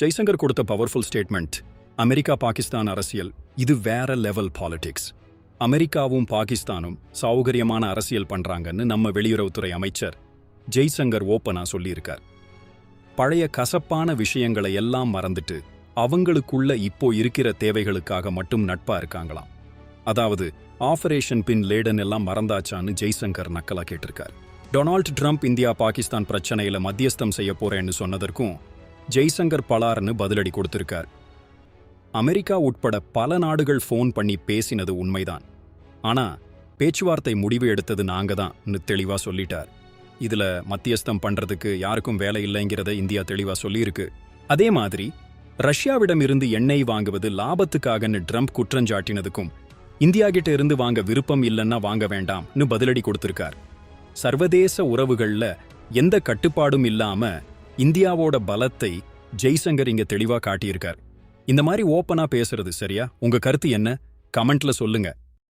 ஜெய்சங்கர் கொடுத்த powerful statement America Pakistan அரசியல் இது வேற லெவல் பாலிடிக்ஸ் அமெரிக்காவும் பாகிஸ்தானும் சௌகரியமான அரசியல் பண்றாங்கன்னு நம்ம வெளியுறவுத்துறை அமைச்சர் ஜெய்சங்கர் ஓப்பனா சொல்லியிருக்கார். பழைய கசப்பான விஷயங்களை எல்லாம் மறந்துட்டு அவங்களுக்குள்ள இப்போ இருக்கிற தேவைகளுக்காக மட்டும் நட்பா இருக்காங்களாம். அதாவது ஆபரேஷன் பின் லேடன் எல்லாம் மறந்தாச்சான்னு ஜெய்சங்கர் நக்கலா கேட்டிருக்கார். டொனால்ட் ட்ரம்ப் இந்தியா பாகிஸ்தான் பிரச்சனையில மத்தியஸ்தம் செய்ய போறேன்னு சொன்னதற்கும் ஜெய்சங்கர் பலார்னு பதிலடி கொடுத்திருக்கார். அமெரிக்கா உட்பட பல நாடுகள் ஃபோன் பண்ணி பேசினது உண்மைதான். ஆனா பேச்சுவார்த்தை முடிவு எடுத்தது நாங்க தான்னு தெளிவா சொல்லிட்டார். இதுல மத்தியஸ்தம் பண்றதுக்கு யாருக்கும் வேலை இல்லைங்கிறத இந்தியா தெளிவா சொல்லியிருக்கு. அதே மாதிரி ரஷ்யாவிடம் இருந்து எண்ணெய் வாங்குவது லாபத்துக்காகன்னு ட்ரம்ப் குற்றஞ்சாட்டினதுக்கும் இந்தியா கிட்ட இருந்து வாங்க விருப்பம் இல்லைன்னா வாங்க வேண்டாம்னு பதிலடி கொடுத்திருக்கார். சர்வதேச உறவுகள்ல எந்த கட்டுப்பாடும் இல்லாம இந்தியாவோட பலத்தை ஜெய்சங்கர் இங்க தெளிவா காட்டியிருக்கார். இந்த மாதிரி ஓப்பனா பேசுறது சரியா? உங்க கருத்து என்ன? கமெண்ட்ல சொல்லுங்க.